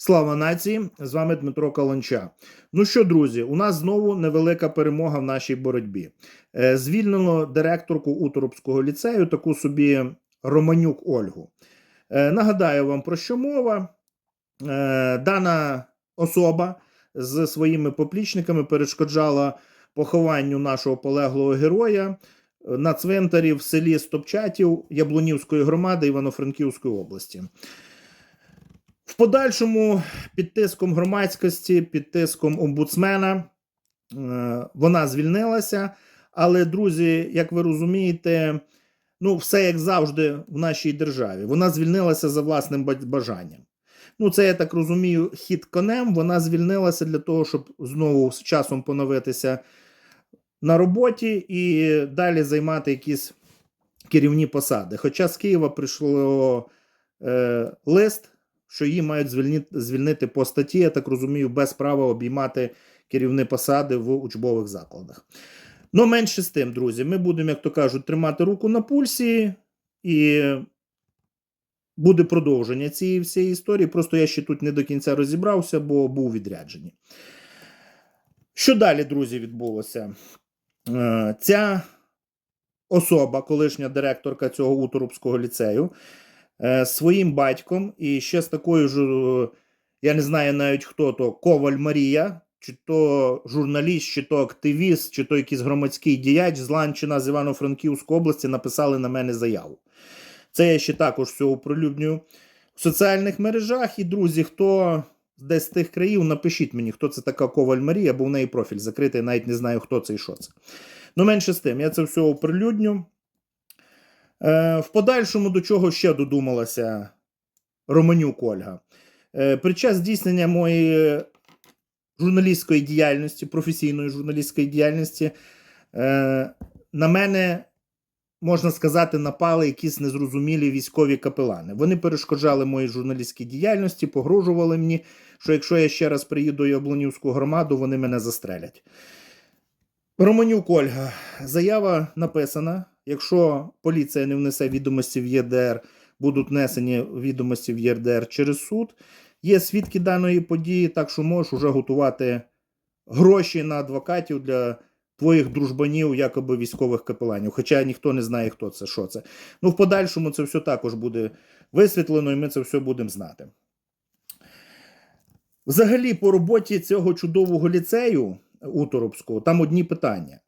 Слава нації! З вами Дмитро Каланча. Ну що, друзі, у нас знову невелика перемога в нашій боротьбі. Е, Звільнено директорку Уторопського ліцею, таку собі Романюк Ольгу. Е, Нагадаю вам про що мова. Е, Дана особа з своїми поплічниками перешкоджала похованню нашого полеглого героя на цвинтарі в селі Стопчатів Яблунівської громади Івано-Франківської області. В подальшому під тиском громадськості, під тиском омбудсмена е, вона звільнилася. Але, друзі, як ви розумієте, ну, все як завжди в нашій державі. Вона звільнилася за власним бажанням. Ну, це я так розумію, хід конем. Вона звільнилася для того, щоб знову з часом поновитися на роботі і далі займати якісь керівні посади. Хоча з Києва прийшло е, лист, що її мають звільнити, звільнити по статті, я так розумію, без права обіймати керівні посади в учбових закладах. Ну, менше з тим, друзі, ми будемо, як то кажуть, тримати руку на пульсі, і буде продовження цієї всієї історії. Просто я ще тут не до кінця розібрався, бо був відряджений. Що далі, друзі, відбулося? Е, Ця особа, колишня директорка цього Уторопського ліцею, своїм батьком і ще з такою ж, е, я не знаю навіть хто то, Коваль Марія, чи то журналіст, чи то активіст, чи то якийсь громадський діяч з Ланчина з Івано-Франківської області написали на мене заяву. Це я ще також все оприлюднюю в соціальних мережах. І, друзі, хто десь з тих країв, напишіть мені, хто це така Коваль Марія, бо в неї профіль закритий, навіть не знаю, хто це і що це. Ну, менше з тим, я це все оприлюдню. Е, в подальшому до чого ще додумалася Романюк Ольга. Е, під час здійснення моєї журналістської діяльності, професійної журналістської діяльності, е, на мене, можна сказати, напали якісь незрозумілі військові капелани. Вони перешкоджали моїй журналістській діяльності, погрожували мені, що якщо я ще раз приїду в Яблонівську громаду, вони мене застрелять. Романюк Ольга, заява написана. Якщо поліція не внесе відомості в ЄРДР, будуть внесені відомості в ЄРДР через суд. Є свідки даної події, так що можеш уже готувати гроші на адвокатів для твоїх дружбанів, якоби військових капеланів. Хоча ніхто не знає, хто це, що це. Ну, в подальшому це все також буде висвітлено, і ми це все будемо знати. Взагалі, по роботі цього чудового ліцею Уторопського, там одні питання.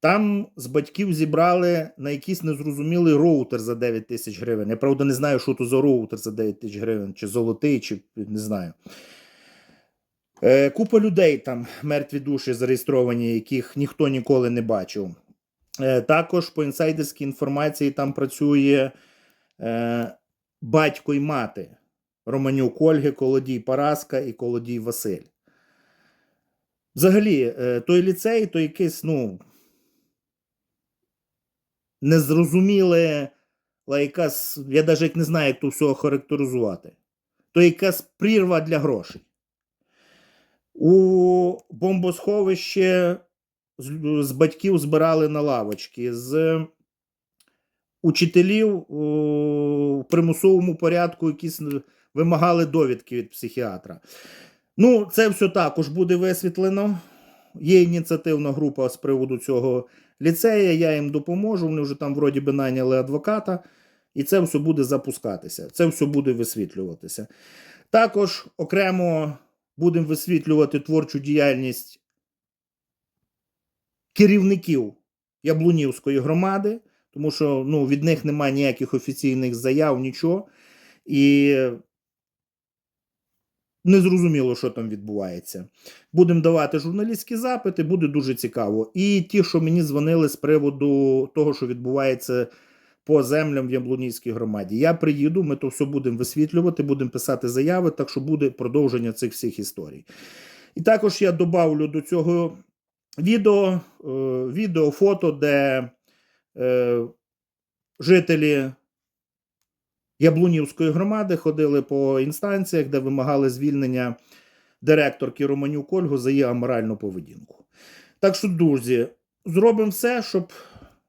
Там з батьків зібрали на якийсь незрозумілий роутер за 9 тисяч гривень. Я правда не знаю, що то за роутер за 9 тисяч гривень, чи золотий, чи не знаю. Е, купа людей там, мертві душі зареєстровані, яких ніхто ніколи не бачив. Е, також по інсайдерській інформації там працює е, батько і мати Романюк Ольги, Колодій Параска і Колодій Василь. Взагалі, е, той ліцей, то якийсь, ну, незрозуміле, якась, я навіть не знаю, як то все охарактеризувати. То якась прірва для грошей. У бомбосховище з батьків збирали на лавочки, з учителів у примусовому порядку якісь вимагали довідки від психіатра. Ну, це все також буде висвітлено. Є ініціативна група з приводу цього ліцея, я їм допоможу. Вони вже там, вроді би, найняли адвоката, і це все буде запускатися, це все буде висвітлюватися. Також окремо будемо висвітлювати творчу діяльність керівників Яблунівської громади, тому що ну, від них немає ніяких офіційних заяв, нічого. І не зрозуміло, що там відбувається. Будемо давати журналістські запити, буде дуже цікаво. І ті, що мені дзвонили з приводу того, що відбувається по землям в Яблунівській громаді. Я приїду, ми то все будемо висвітлювати, будемо писати заяви, так що буде продовження цих всіх історій. І також я додавлю до цього відео, е, відео фото, де е, жителі Яблунівської громади ходили по інстанціях, де вимагали звільнення директорки Романюк Ольгу за її аморальну поведінку. Так що, друзі, зробимо все, щоб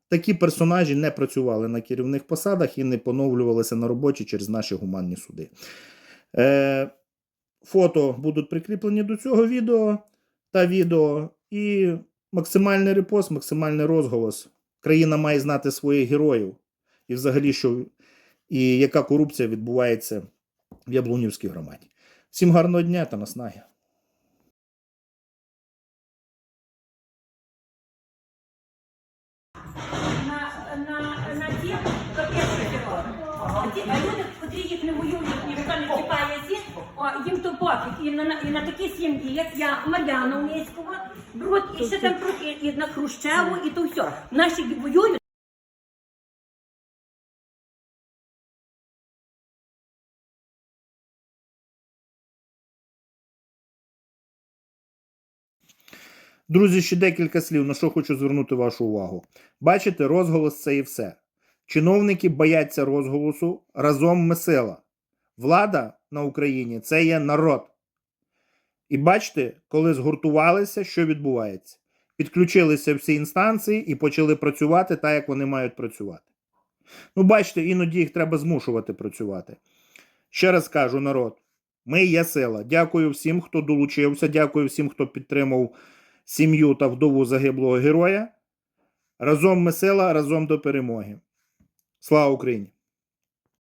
такі персонажі не працювали на керівних посадах і не поновлювалися на роботі через наші гуманні суди. Е, фото будуть прикріплені до цього відео та відео. І максимальний репост, максимальний розголос. Країна має знати своїх героїв. І взагалі, що і яка корупція відбувається в Яблунівській громаді. Всім гарного дня та наснаги. їм то пофіг. І на, на- і на такі сім'ї, як я, Мар'яна Умєцького, беруть і ще там трохи і на Хрущеву, і то все. Наші воюють. Друзі, ще декілька слів, на що хочу звернути вашу увагу. Бачите, розголос це і все. Чиновники бояться розголосу, разом ми сила. Влада на Україні це є народ. І бачите, коли згуртувалися, що відбувається? Підключилися всі інстанції і почали працювати так, як вони мають працювати. Ну, бачите, іноді їх треба змушувати працювати. Ще раз кажу, народ, ми є сила. Дякую всім, хто долучився, дякую всім, хто підтримав сім'ю та вдову загиблого героя. Разом ми сила, разом до перемоги. Слава Україні!